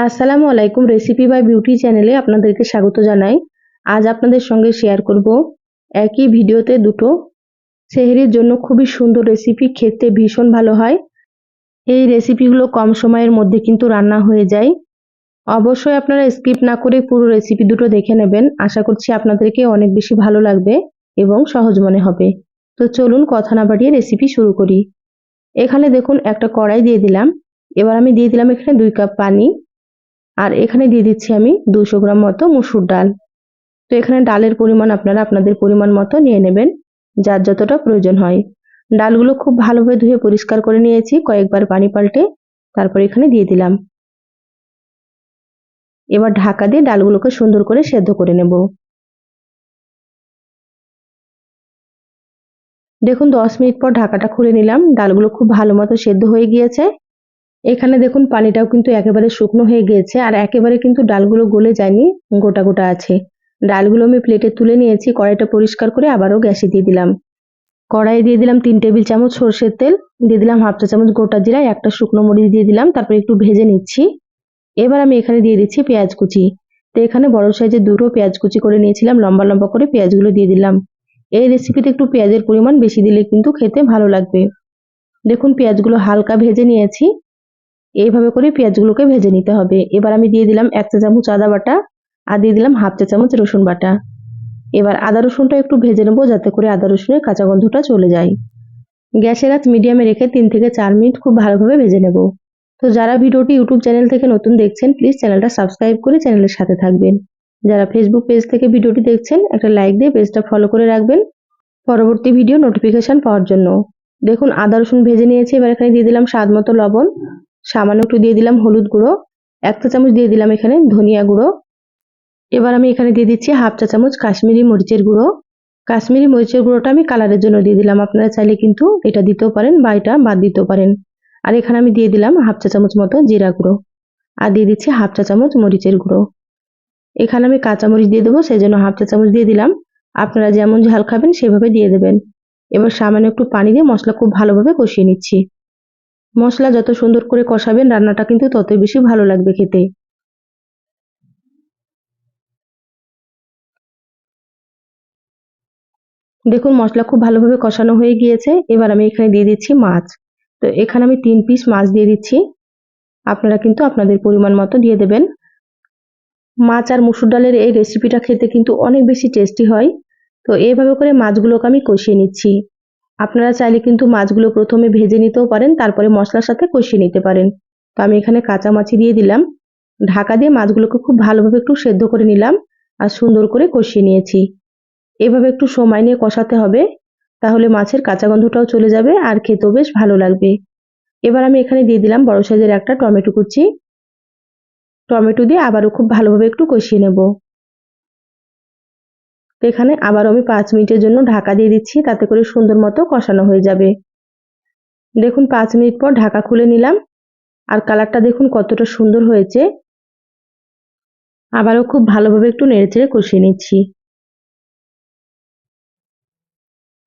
আসসালামু আলাইকুম recipe by beauty চ্যানেলে আপনাদেরকে স্বাগত জানাই। আজ আপনাদের সঙ্গে শেয়ার করব। একই ভিডিওতে দুটো সেহরির জন্য খুবই সুন্দর রেসিপি খেতে ভীষণ ভালো হয়। এই রেসিপিগুলো কম সময়ের মধ্যে কিন্তু রান্না হয়ে যায়। অবশ্যই আপনারা স্কিপ না করে পুরো রেসিপি দুটো দেখে নেবেন। আশা করছি আপনাদেরকে অনেক বেশি ভালো লাগবে এবং সহজ মনে হবে। তো চলুন কথা না বাড়িয়ে রেসিপি শুরু করি। এখানে দেখুন একটা কড়াই দিয়ে দিলাম। এবার আমি দিয়ে দিলাম এখানে দুই কাপ পানি। আর এখানে দিয়ে দিচ্ছি আমি দুশো গ্রাম মতো মুসুর ডাল। তো এখানে ডালের পরিমাণ আপনারা আপনাদের পরিমাণ মতো নিয়ে নেবেন, যার যতটা প্রয়োজন হয়। ডালগুলো খুব ভালোভাবে ধুয়ে পরিষ্কার করে নিয়েছি, কয়েকবার পানি পাল্টে তারপর এখানে দিয়ে দিলাম। এবার ঢাকা দিয়ে ডালগুলোকে সুন্দর করে সেদ্ধ করে নেব। দেখুন, দশ মিনিট পর ঢাকাটা খুলে নিলাম। ডালগুলো খুব ভালো মতো সেদ্ধ হয়ে গিয়েছে। এখানে দেখুন পানিটাও কিন্তু একেবারে শুকনো হয়ে গিয়েছে, আর একেবারে কিন্তু ডালগুলো গলে যায়নি, গোটা গোটা আছে। ডালগুলো আমি প্লেটে তুলে নিয়েছি, কড়াইটা পরিষ্কার করে আবারও গ্যাসে দিয়ে দিলাম। কড়াইয়ে দিয়ে দিলাম তিন টেবিল চামচ সর্ষের তেল, দিয়ে দিলাম হাফ চা চামচ গোটা জিরা, একটা শুকনো মরিচ দিয়ে দিলাম, তারপর একটু ভেজে নিচ্ছি। এবার আমি এখানে দিয়ে দিচ্ছি পেঁয়াজ কুচি। তো এখানে বড় সাইজের দুটো পেঁয়াজ কুচি করে নিয়েছিলাম, লম্বা লম্বা করে পেঁয়াজগুলো দিয়ে দিলাম। এই রেসিপিতে একটু পেঁয়াজের পরিমাণ বেশি দিলে কিন্তু খেতে ভালো লাগবে। দেখুন পেঁয়াজগুলো হালকা ভেজে নিয়েছি। এইভাবে করে পেঁয়াজগুলোকে ভেজে নিতে হবে। এবার আমি দিয়ে দিলাম এক চা চামচ আদা বাটা আর দিয়ে দিলাম হাফ চা চামচ রসুন বাটা। এবার আদা রসুনটা একটু ভেজে নেব যাতে করে আদা রসুনের কাঁচা গন্ধটা চলে যায়। গ্যাসের আঁচ মিডিয়ামে রেখে তিন থেকে চার মিনিট খুব ভালোভাবে ভেজে নেব। তো যারা ভিডিওটি ইউটিউব চ্যানেল থেকে নতুন দেখছেন প্লিজ চ্যানেলটা সাবস্ক্রাইব করে চ্যানেলের সাথে থাকবেন। যারা ফেসবুক পেজ থেকে ভিডিওটি দেখছেন, একটা লাইক দিয়ে পেজটা ফলো করে রাখবেন পরবর্তী ভিডিও নোটিফিকেশান পাওয়ার জন্য। দেখুন, আদা রসুন ভেজে নিয়েছি, এবার এখানে দিয়ে দিলাম স্বাদ মতো লবণ। সামান্য একটু দিয়ে দিলাম হলুদ গুঁড়ো, এক চা চামচ দিয়ে দিলাম এখানে ধনিয়া গুঁড়ো। এবার আমি এখানে দিয়ে দিচ্ছি হাফ চা চামচ কাশ্মীরি মরিচের গুঁড়ো। কাশ্মীরি মরিচের গুঁড়োটা আমি কালারের জন্য দিয়ে দিলাম, আপনারা চাইলে কিন্তু এটা দিতেও পারেন বা এটা বাদ দিতেও পারেন। আর এখানে আমি দিয়ে দিলাম হাফ চা চামচ মতো জিরা গুঁড়ো আর দিয়ে দিচ্ছি হাফ চা চামচ মরিচের গুঁড়ো। এখানে আমি কাঁচা মরিচ দিয়ে দেবো সেই জন্য হাফ চা চামচ দিয়ে দিলাম। আপনারা যেমন ঝাল খাবেন সেভাবে দিয়ে দেবেন। এবার সামান্য একটু পানি দিয়ে মশলা খুব ভালোভাবে কষিয়ে নিচ্ছি। মশলা যত সুন্দর করে কষাবেন, রান্নাটা কিন্তু ততই বেশি ভালো লাগবে খেতে। দেখুন, মশলা খুব ভালোভাবে কষানো হয়ে গিয়েছে। এবার আমি এখানে দিয়ে দিচ্ছি মাছ। তো এখানে আমি তিন পিস মাছ দিয়ে দিচ্ছি। আপনারা কিন্তু আপনাদের পরিমাণ মতো দিয়ে দেবেন। মাছ আর মুসুর ডালের এই রেসিপিটা খেতে কিন্তু অনেক বেশি টেস্টি হয়। তো এইভাবে করে মাছগুলোকে আমি কষিয়ে নিচ্ছি। আপনারা চাইলে কিন্তু মাছগুলো প্রথমে ভেজে নিতেও পারেন, তারপরে মশলার সাথে কষিয়ে নিতে পারেন। তো আমি এখানে কাঁচা মাছি দিয়ে দিলাম। ঢাকা দিয়ে মাছগুলোকে খুব ভালোভাবে একটু সেদ্ধ করে নিলাম আর সুন্দর করে কষিয়ে নিয়েছি। এভাবে একটু সময় নিয়ে কষাতে হবে, তাহলে মাছের কাঁচা গন্ধটাও চলে যাবে আর খেতেও বেশ ভালো লাগবে। এবার আমি এখানে দিয়ে দিলাম বড় সাইজের একটা টমেটো কুচি। টমেটো দিয়ে আবারও খুব ভালোভাবে একটু কষিয়ে নেব। তো এখানে আবার আমি পাঁচ মিনিটের জন্য ঢাকা দিয়ে দিচ্ছি, তাতে করে সুন্দর মতো কষানো হয়ে যাবে। দেখুন, পাঁচ মিনিট পর ঢাকা খুলে নিলাম। আর কালারটা দেখুন কতটা সুন্দর হয়েছে। আবারও খুব ভালোভাবে একটু নেড়েচেড়ে কষিয়ে নিচ্ছি।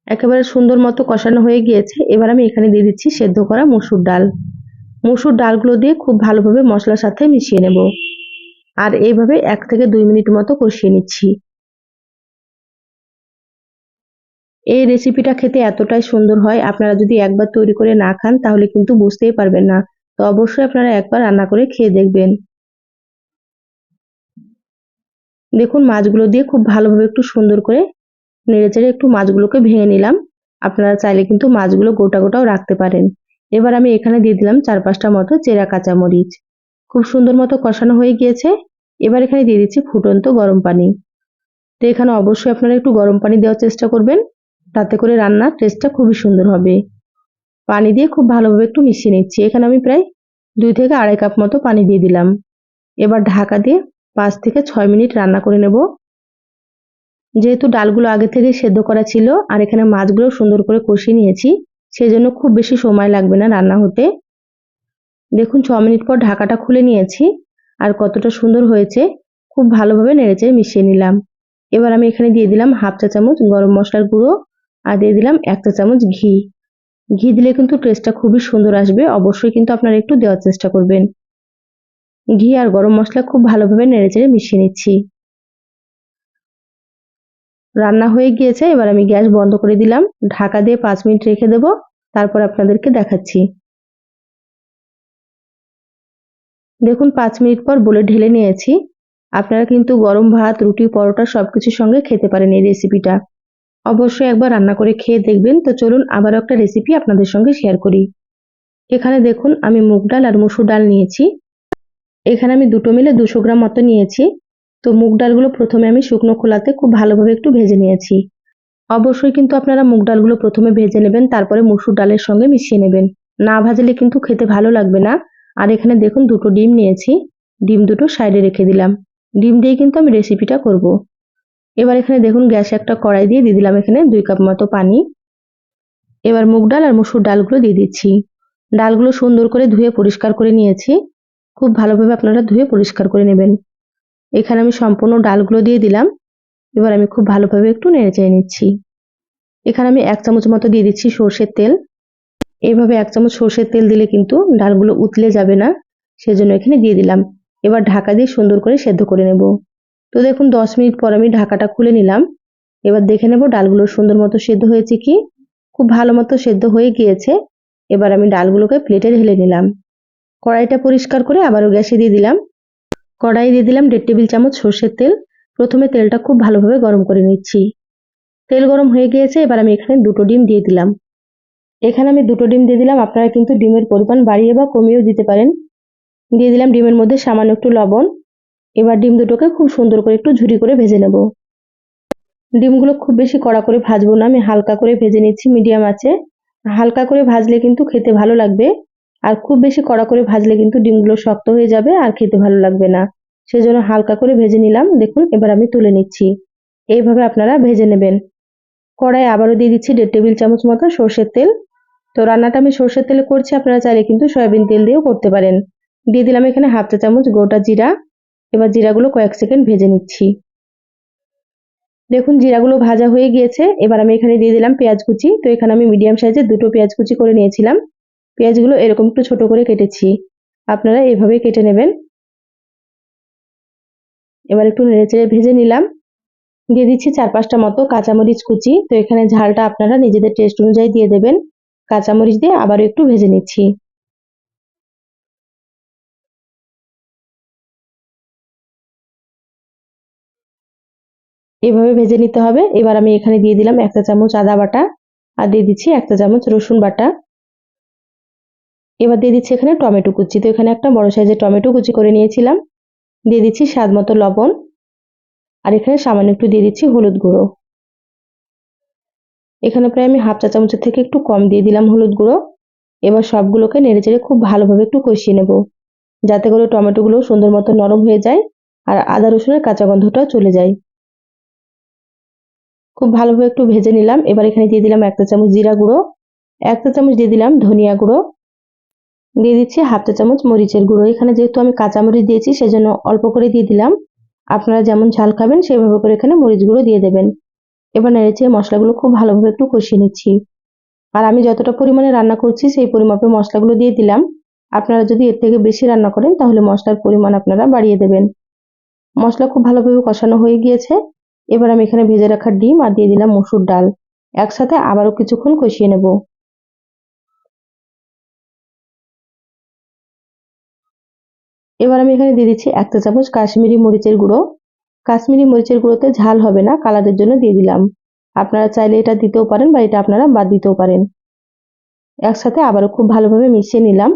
একেবারে সুন্দর মতো কষানো হয়ে গিয়েছে। এবার আমি এখানে দিয়ে দিচ্ছি সেদ্ধ করা মসুর ডাল। মসুর ডালগুলো দিয়ে খুব ভালোভাবে মশলার সাথে মিশিয়ে নেব। আর এইভাবে এক থেকে দুই মিনিট মতো কষিয়ে নিচ্ছি। এই রেসিপিটা খেতে এতটাই সুন্দর হয়, আপনারা যদি একবার তৈরি করে না খান, তাহলে কিন্তু বুঝতেই পারবেন না। তো অবশ্যই আপনারা একবার রান্না করে খেয়ে দেখবেন। দেখুন, মাছগুলো দিয়ে খুব ভালোভাবে একটু সুন্দর করে নেড়েচেড়ে একটু মাছগুলোকে ভেঙে নিলাম। আপনারা চাইলে কিন্তু মাছগুলো গোটা গোটাও রাখতে পারেন। এবার আমি এখানে দিয়ে দিলাম চার পাঁচটা মতো চেরা কাঁচামরিচ। খুব সুন্দর মতো কষানো হয়ে গিয়েছে। এবার এখানে দিয়ে দিচ্ছি ফুটন্ত গরম পানি। তো এখানে অবশ্যই আপনারা একটু গরম পানি দেওয়ার চেষ্টা করবেন। তাতে করে রান্নার টেস্টটা খুবই সুন্দর হবে। পানি দিয়ে খুব ভালোভাবে একটু মিশিয়ে নিচ্ছি। এখানে আমি প্রায় দুই থেকে আড়াই কাপ মতো পানি দিয়ে দিলাম। এবার ঢাকা দিয়ে পাঁচ থেকে ছয় মিনিট রান্না করে নেব। যেহেতু ডালগুলো আগে থেকে সেদ্ধ করা ছিল আর এখানে মাছগুলো সুন্দর করে কষিয়ে নিয়েছি সেই জন্য খুব বেশি সময় লাগবে না রান্না হতে। দেখুন, ছ মিনিট পর ঢাকাটা খুলে নিয়েছি আর কতটা সুন্দর হয়েছে। খুব ভালোভাবে নেড়েচেড়ে মিশিয়ে নিলাম। এবার আমি এখানে দিয়ে দিলাম হাফ চা চামচ গরম মশলার গুঁড়ো আর দিয়ে দিলাম এক চা চামচ ঘি। ঘি দিলে কিন্তু টেস্টটা খুবই সুন্দর আসবে। অবশ্যই কিন্তু আপনারা একটু দেওয়ার চেষ্টা করবেন। ঘি আর গরম মশলা খুব ভালোভাবে নেড়েচেড়ে মিশিয়ে নিচ্ছি। রান্না হয়ে গিয়েছে, এবার আমি গ্যাস বন্ধ করে দিলাম। ঢাকা দিয়ে পাঁচ মিনিট রেখে দেব, তারপর আপনাদেরকে দেখাচ্ছি। দেখুন, পাঁচ মিনিট পর বলে ঢেলে নিয়েছি। আপনারা কিন্তু গরম ভাত, রুটি, পরোটা সবকিছুর সঙ্গে খেতে পারেন এই রেসিপিটা অবশ্যই একবার রান্না করে খেয়ে দেখবেন। তো চলুন আবারও একটা রেসিপি আপনাদের সঙ্গে শেয়ার করি। এখানে দেখুন, আমি মুগ ডাল আর মুসুর ডাল নিয়েছি। এখানে আমি দুটো মিলে দুশো গ্রাম মতো নিয়েছি। তো মুগ ডালগুলো প্রথমে আমি শুকনো খোলাতে খুব ভালোভাবে একটু ভেজে নিয়েছি। অবশ্যই কিন্তু আপনারা মুগ ডালগুলো প্রথমে ভেজে নেবেন, তারপরে মুসুর ডালের সঙ্গে মিশিয়ে নেবেন। না ভাজলে কিন্তু খেতে ভালো লাগবে না। আর এখানে দেখুন দুটো ডিম নিয়েছি। ডিম দুটো সাইডে রেখে দিলাম। ডিম দিয়ে কিন্তু আমি রেসিপিটা করব। এবার এখানে দেখুন গ্যাসে একটা কড়াই দিয়ে দিয়ে দিলাম এখানে দুই কাপ মতো পানি। এবার মুগ ডাল আর মুসুর ডালগুলো দিয়ে দিচ্ছি। ডালগুলো সুন্দর করে ধুয়ে পরিষ্কার করে নিয়েছি। খুব ভালোভাবে আপনারা ধুয়ে পরিষ্কার করে নেবেন। এখানে আমি সম্পূর্ণ ডালগুলো দিয়ে দিলাম। এবার আমি খুব ভালোভাবে একটু নেড়ে চেড়ে নিচ্ছি। এখানে আমি এক চামচ মতো দিয়ে দিচ্ছি সর্ষের তেল। এভাবে এক চামচ সর্ষের তেল দিলে কিন্তু ডালগুলো উতলে যাবে না। সেজন্য এখানে দিয়ে দিলাম। এবার ঢাকা দিয়ে সুন্দর করে সেদ্ধ করে নেব। তো দেখুন, দশ মিনিট পর আমি ঢাকাটা খুলে নিলাম। এবার দেখে নেব ডালগুলো সুন্দর মতো সেদ্ধ হয়েছে কি? খুব ভালো মতো সেদ্ধ হয়ে গিয়েছে। এবার আমি ডালগুলোকে প্লেটে ঢেলে নিলাম। কড়াইটা পরিষ্কার করে আবারও গ্যাসে দিয়ে দিলাম। কড়াই দিয়ে দিলাম দেড় টেবিল চামচ সর্ষের তেল। প্রথমে তেলটা খুব ভালোভাবে গরম করে নিচ্ছি। তেল গরম হয়ে গিয়েছে, এবার আমি এখানে দুটো ডিম দিয়ে দিলাম। এখানে আমি দুটো ডিম দিয়ে দিলাম। আপনারা কিন্তু ডিমের পরিমাণ বাড়িয়ে বা কমিয়েও দিতে পারেন। দিয়ে দিলাম ডিমের মধ্যে সামান্য একটু লবণ। এবার ডিম দুটোকে খুব সুন্দর করে একটু ঝুরি করে ভেজে নেব। ডিমগুলো খুব বেশি কড়া করে ভাজবো না, আমি হালকা করে ভেজে নিচ্ছি, মিডিয়াম আছে। হালকা করে ভাজলে কিন্তু খেতে ভালো লাগবে, আর খুব বেশি কড়া করে ভাজলে কিন্তু ডিমগুলো শক্ত হয়ে যাবে আর খেতে ভালো লাগবে না। সেজন্য হালকা করে ভেজে নিলাম, দেখুন এবার আমি তুলে নিচ্ছি। এইভাবে আপনারা ভেজে নেবেন। কড়াই আবারও দিয়ে দিচ্ছি দেড় টেবিল চামচ মতো সর্ষের তেল। তো রান্নাটা আমি সর্ষের তেলে করছি, আপনারা চাইলে কিন্তু সয়াবিন তেল দিয়েও করতে পারেন। দিয়ে দিলাম এখানে হাফ চা চামচ গোটা জিরা। এবার জিরাগুলো কয়েক সেকেন্ড ভেজে নিচ্ছি। দেখুন জিরাগুলো ভাজা হয়ে গিয়েছে। এবার আমি এখানে দিয়ে দিলাম পেঁয়াজ কুচি। তো এখানে আমি মিডিয়াম সাইজের দুটো পেঁয়াজ কুচি করে নিয়েছিলাম। পেঁয়াজগুলো এরকম একটু ছোট করে কেটেছি। আপনারা এভাবে কেটে নেবেন। এবার একটু নেড়েচেড়ে ভেজে নিলাম। দিয়ে দিচ্ছি চার পাঁচটা মতো কাঁচামরিচ কুচি। তো এখানে ঝালটা আপনারা নিজেদের টেস্ট অনুযায়ী দিয়ে দেবেন। কাঁচামরিচ দিয়ে আবারও একটু ভেজে নিচ্ছি। এভাবে ভেজে নিতে হবে। এবার আমি এখানে দিয়ে দিলাম একটা চামচ আদা বাটা আর দিয়ে দিচ্ছি একটা চামচ রসুন বাটা। এবার দিয়ে দিচ্ছি এখানে টমেটো কুচি। তো এখানে একটা বড় সাইজের টমেটো কুচি করে নিয়েছিলাম। দিয়ে দিচ্ছি স্বাদ মতো লবণ। আর এখানে সামান্য একটু দিয়ে দিচ্ছি হলুদ গুঁড়ো। এখানে প্রায় আমি হাফ চা চামচের থেকে একটু কম দিয়ে দিলাম হলুদ গুঁড়ো। এবার সবগুলোকে নেড়ে চেড়ে খুব ভালোভাবে একটু কষিয়ে নেব। যাতে করে টমেটোগুলো সুন্দর মতো নরম হয়ে যায় আর আদা রসুনের কাঁচা গন্ধটাও চলে যায়। খুব ভালোভাবে একটু ভেজে নিলাম। এবার এখানে দিয়ে দিলাম একটা চামচ জিরা গুঁড়ো একটা চামচ দিয়ে দিলাম ধনিয়া গুঁড়ো। দিয়ে দিচ্ছি হাফ চা চামচ মরিচের গুঁড়ো। এখানে যেহেতু আমি কাঁচামরিচ দিয়েছি, সেজন্য অল্প করে দিয়ে দিলাম। আপনারা যেমন ঝাল খাবেন, সেভাবে করে এখানে মরিচ গুঁড়ো দিয়ে দেবেন। এবার নেড়েছে মশলাগুলো খুব ভালোভাবে একটু কষিয়ে নিচ্ছি। আর আমি যতটা পরিমাণে রান্না করছি, সেই পরিমাপে মশলাগুলো দিয়ে দিলাম। আপনারা যদি এর থেকে বেশি রান্না করেন, তাহলে মশলার পরিমাণ আপনারা বাড়িয়ে দেবেন। মশলা খুব ভালোভাবে কষানো হয়ে গিয়েছে। এবার আমি এখানে ভেজে রাখা ডিম আর দিয়ে দিলাম মসুর ডাল। একসাথে আবারও কিছুক্ষণ কষিয়ে নেব। এবার আমি এখানে দিয়ে দিচ্ছি একটা চামচ কাশ্মীরি মরিচের গুঁড়ো। কাশ্মীরি মরিচের গুঁড়োতে ঝাল হবে না কালারের জন্য দিয়ে দিলাম। আপনারা চাইলে এটা দিতেও পারেন বা এটা আপনারা বাদ দিতেও পারেন। একসাথে আবারও খুব ভালোভাবে মিশিয়ে নিলাম।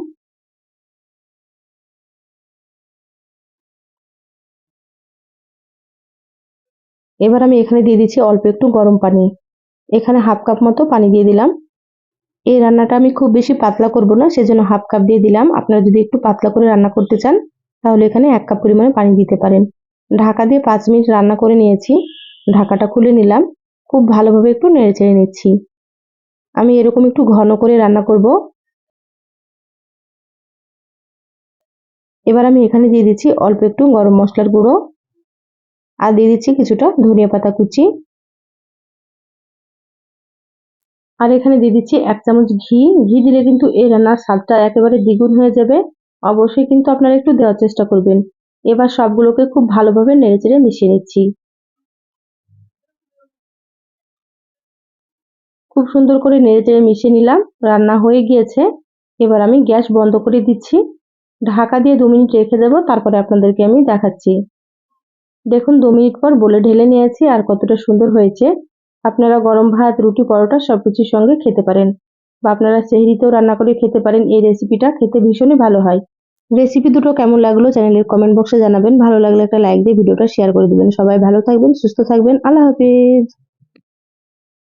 এবার আমি এখানে দিয়ে দিচ্ছি অল্প একটু গরম পানি। এখানে হাফ কাপ মতো পানি দিয়ে দিলাম। এই রান্নাটা আমি খুব বেশি পাতলা করব না, সেজন্য হাফ কাপ দিয়ে দিলাম। আপনারা যদি একটু পাতলা করে রান্না করতে চান, তাহলে এখানে এক কাপ পরিমাণে পানি দিতে পারেন। ঢাকা দিয়ে পাঁচ মিনিট রান্না করে নিয়েছি। ঢাকাটা খুলে নিলাম। খুব ভালোভাবে একটু নেড়ে চেড়ে নিচ্ছি। আমি এরকম একটু ঘন করে রান্না করব। এবার আমি এখানে দিয়ে দিচ্ছি অল্প একটু গরম মশলার গুঁড়ো। আর দিয়ে দিচ্ছি কিছুটা ধনিয়া পাতা কুচি। আর এখানে দিয়ে দিচ্ছি এক চামচ ঘি। ঘি দিলে কিন্তু এই রান্নার স্বাদটা একেবারে দ্বিগুণ হয়ে যাবে। অবশ্যই কিন্তু আপনারা একটু দেওয়ার চেষ্টা করবেন। এবার সবগুলোকে খুব ভালোভাবে নেড়েচেড়ে মিশিয়ে নিচ্ছি। খুব সুন্দর করে নেড়েচেড়ে মিশিয়ে নিলাম। রান্না হয়ে গিয়েছে। এবার আমি গ্যাস বন্ধ করে দিচ্ছি। ঢাকা দিয়ে দু মিনিট রেখে দেবো, তারপরে আপনাদেরকে আমি দেখাচ্ছি। দেখুন, দু মিনিট পর বলে ঢেলে নিয়েছি আর কতটা সুন্দর হয়েছে। আপনারা গরম ভাত, রুটি, পরোটা সব কিছুর সঙ্গে খেতে পারেন বা আপনারা সেহরিতেও রান্না করে খেতে পারেন। এই রেসিপিটা খেতে ভীষণই ভালো হয়। রেসিপি দুটো কেমন লাগল চ্যানেলের কমেন্ট বক্সে জানাবেন। ভালো লাগলে একটা লাইক দিয়ে ভিডিওটা শেয়ার করে দেবেন। সবাই ভালো থাকবেন, সুস্থ থাকবেন। আল্লাহ হাফিজ।